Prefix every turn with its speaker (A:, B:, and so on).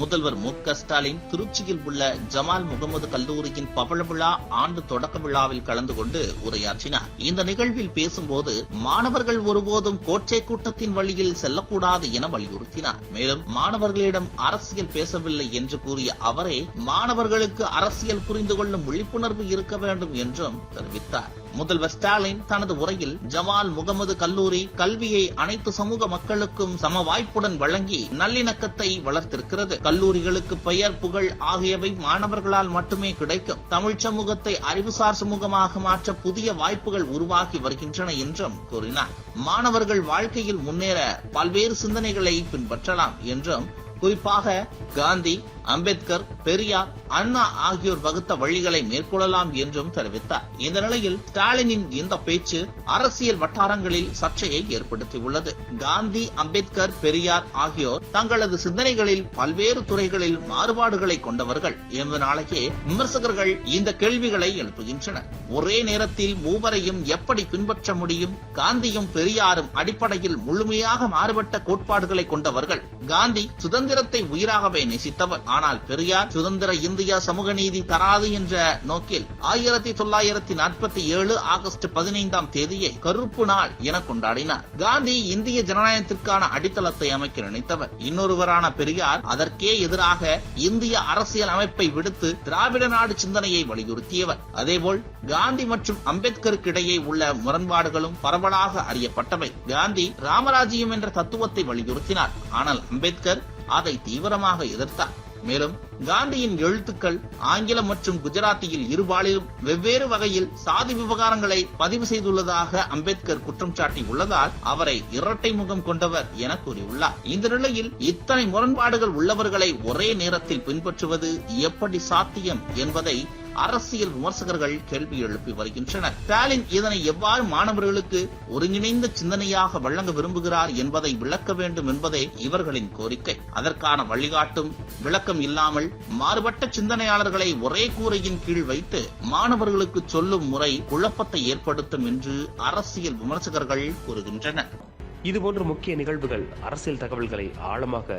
A: முதல்வர் மு க ஸ்டாலின் திருச்சியில் உள்ள ஜமால் முகமது கல்லூரியின் பவள விழா ஆண்டு தொடக்க விழாவில் கலந்து கொண்டு உரையாற்றினார். இந்த நிகழ்வில் பேசும்போது மாணவர்கள் ஒருபோதும் கோட்சை கூட்டத்தின் வழியில் செல்லக்கூடாது என வலியுறுத்தினார். மேலும் மாணவர்களிடம் அரசியல் பேசவில்லை என்று கூறிய அவரே மாணவர்களுக்கு அரசியல் புரிந்து கொள்ளும் விழிப்புணர்வு இருக்க வேண்டும் என்றும் தெரிவித்தார். முதல்வர் ஸ்டாலின் தனது உரையில் ஜமால் முகமது கல்லூரி கல்வியை அனைத்து சமூக மக்களுக்கும் சம வாய்ப்புடன் வழங்கி நல்லிணக்கத்தை வளர்த்திருக்கிறது. கல்லூரிகளுக்கு பெயர் புகழ் ஆகியவை மாணவர்களால் மட்டுமே கிடைக்கும். தமிழ் சமூகத்தை அறிவுசார் சமூகமாக மாற்ற புதிய வாய்ப்புகள் உருவாகி வருகின்றன என்றும் கூறினார். மாணவர்கள் வாழ்க்கையில் முன்னேற பல்வேறு சிந்தனைகளை பின்பற்றலாம் என்றும் குறிப்பாக காந்தி அம்பேத்கர் பெரியார் அண்ணா ஆகியோர் வகுத்த வழிகளை மேற்கொள்ளலாம் என்றும் தெரிவித்தார். இந்த நிலையில் ஸ்டாலினின் இந்த பேச்சு அரசியல் வட்டாரங்களில் சர்ச்சையை ஏற்படுத்தியுள்ளது. காந்தி அம்பேத்கர் பெரியார் ஆகியோர் தங்களது சிந்தனைகளில் பல்வேறு துறைகளில் மாறுபாடுகளை கொண்டவர்கள். என்பதனாலேயே விமர்சகர்கள் இந்த கேள்விகளை எழுப்புகின்றனர். ஒரே நேரத்தில் மூவரையும் எப்படி பின்பற்ற முடியும்? காந்தியும் பெரியாரும் அடிப்படையில் முழுமையாக மாறுபட்ட கோட்பாடுகளை கொண்டவர்கள். காந்தி சுதந்திரத்தை உயிராகவே நேசித்தவர். ஆனால் பெரியார் சுதந்திர இந்தியா சமூக நீதி தராது என்ற நோக்கில் ஆயிரத்தி தொள்ளாயிரத்தி நாற்பத்தி ஏழு ஆகஸ்ட் பதினைந்தாம் தேதியை கருப்பு நாள் என கொண்டாடினார். காந்தி இந்திய ஜனநாயகத்திற்கான அடித்தளத்தை அமைக்க நினைத்தவர். இன்னொருவரான பெரியார் அதற்கே எதிராக இந்திய அரசியல் அமைப்பை விடுத்து திராவிட நாடு சிந்தனையை வலியுறுத்தியவர். அதேபோல் காந்தி மற்றும் அம்பேத்கருக்கு இடையே உள்ள முரண்பாடுகளும் பரவலாக அறியப்பட்டவை. காந்தி ராமராஜ்யம் என்ற தத்துவத்தை வலியுறுத்தினார். ஆனால் அம்பேத்கர் அதை தீவிரமாக எதிர்த்தார். மேலும் காந்தியின் எழுத்துக்கள் ஆங்கிலம் மற்றும் குஜராத்தியில் இருபாலிலும் வெவ்வேறு வகையில் சாதி விவகாரங்களை பதிவு செய்துள்ளதாக அம்பேத்கர் குற்றம் சாட்டியுள்ளதால் அவரை இரட்டை முகம் கொண்டவர் என கூறியுள்ளார். இந்த நிலையில் இத்தனை முரண்பாடுகள் உள்ளவர்களை ஒரே நேரத்தில் பின்பற்றுவது எப்படி சாத்தியம் என்பதை அரசியல் விமர்சகர்கள் கேள்வி எழுப்பி வருகின்றனர். ஸ்டாலின் இதனை எவ்வாறு மாணவர்களுக்கு ஒருங்கிணைந்த சிந்தனையாக வழங்க விரும்புகிறார் என்பதை விளக்க வேண்டும் என்பதே இவர்களின் கோரிக்கை. அதற்கான வழிகாட்டும் விளக்கம் இல்லாமல் மாறுபட்ட சிந்தனையாளர்களை ஒரே கூரையின் கீழ் வைத்து மாணவர்களுக்கு சொல்லும் முறை குழப்பத்தை ஏற்படுத்தும் என்று அரசியல் விமர்சகர்கள் கூறுகின்றனர்.
B: இதுபோன்ற முக்கிய நிகழ்வுகள் அரசியல் தகவல்களை ஆழமாக